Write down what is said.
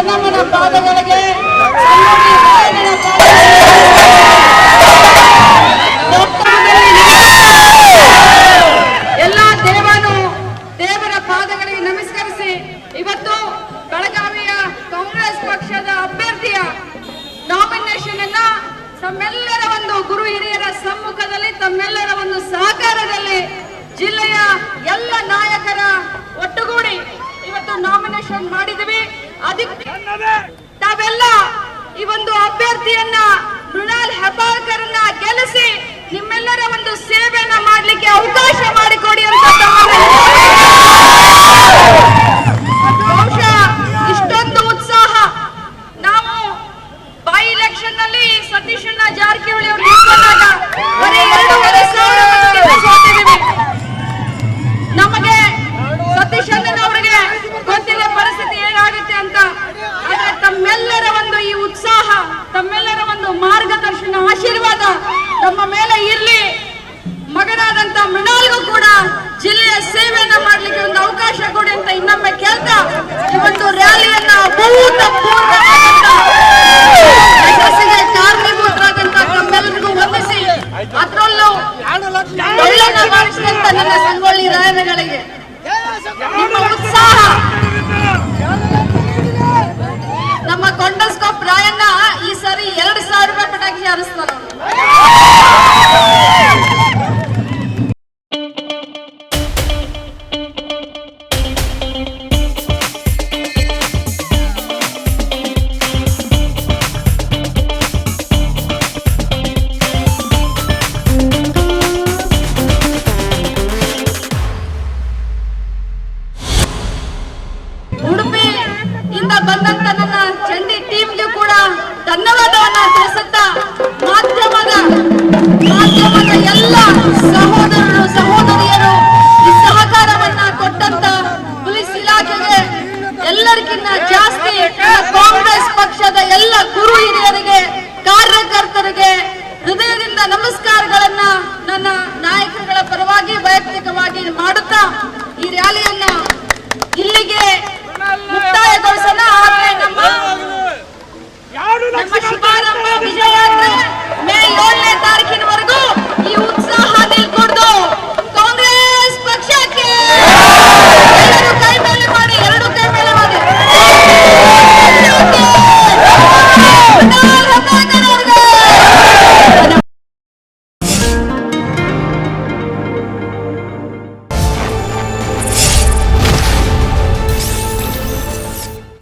ಚೆನ್ನಮ್ಮನ ಪಾದಗಳಿಗೆ ಎಲ್ಲ ದೇವನು ದೇವರ ಪಾದಗಳಿಗೆ ನಮಸ್ಕರಿಸಿ. ಇವತ್ತು ಬೆಳಗಾವಿಯ ಕಾಂಗ್ರೆಸ್ ಪಕ್ಷದ ಅಭ್ಯರ್ಥಿಯ ನಾಮಿನೇಷನ್ ಅನ್ನ ತಮ್ಮೆಲ್ಲರ ಒಂದು ಗುರು ಹಿರಿಯರ ಸಮ್ಮುಖದಲ್ಲಿ, ತಮ್ಮೆಲ್ಲರ ಒಂದು ಸಹಕಾರದಲ್ಲಿ ಜಿಲ್ಲೆಯ ಎಲ್ಲ ಗೆಲ್ಲಿಸಿ ಮಾರ್ಗದರ್ಶನ ಆಶೀರ್ವಾದ ನಮ್ಮ ಮೇಲೆ ಇರಲಿ. ಮಗನಾದಂತ ಮೃಣಾಲ್ಗೂ ಕೂಡ ಜಿಲ್ಲೆಯ ಸೇವೆಯನ್ನ ಮಾಡ್ಲಿಕ್ಕೆ ಒಂದು ಅವಕಾಶ ಕೊಡಿ ಅಂತ ಇನ್ನೊಮ್ಮೆ ಕೇಳ್ತಾ ಈ ಒಂದು ರ್ಯಾಲಿಯನ್ನ ಕಾರಣೀಭೂತರಾದಂತ ತಮ್ಮೆಲ್ಲರಿಗೂ ವಂದಿಸಿ ಅದರಲ್ಲೂ ಮಾಡಿಸಿದಂತ ನನ್ನ ಸಂಗೊಳ್ಳಿ ರಾಯನಗಳಿಗೆ ಉತ್ಸಾಹ ರೂಪಾಯಿ ಪಟಾಕಿ ಹಾರಿಸ್ತಾರ ಉಡುಪಿ ಇಂದ ಬಂದಂತ ನನ್ನ ಚಂಡಿ ಟೀಮ್ಗೆ ಕೂಡ ಧನ್ಯವಾದವನ್ನ ನಮಸ್ಕಾರಗಳನ್ನ ನನ್ನ ನಾಯಕರುಗಳ ಪರವಾಗಿ ವೈಯಕ್ತಿಕವಾಗಿ ಮಾಡುತ್ತಾ ಈ ರ್ಯಾಲಿಯನ್ನ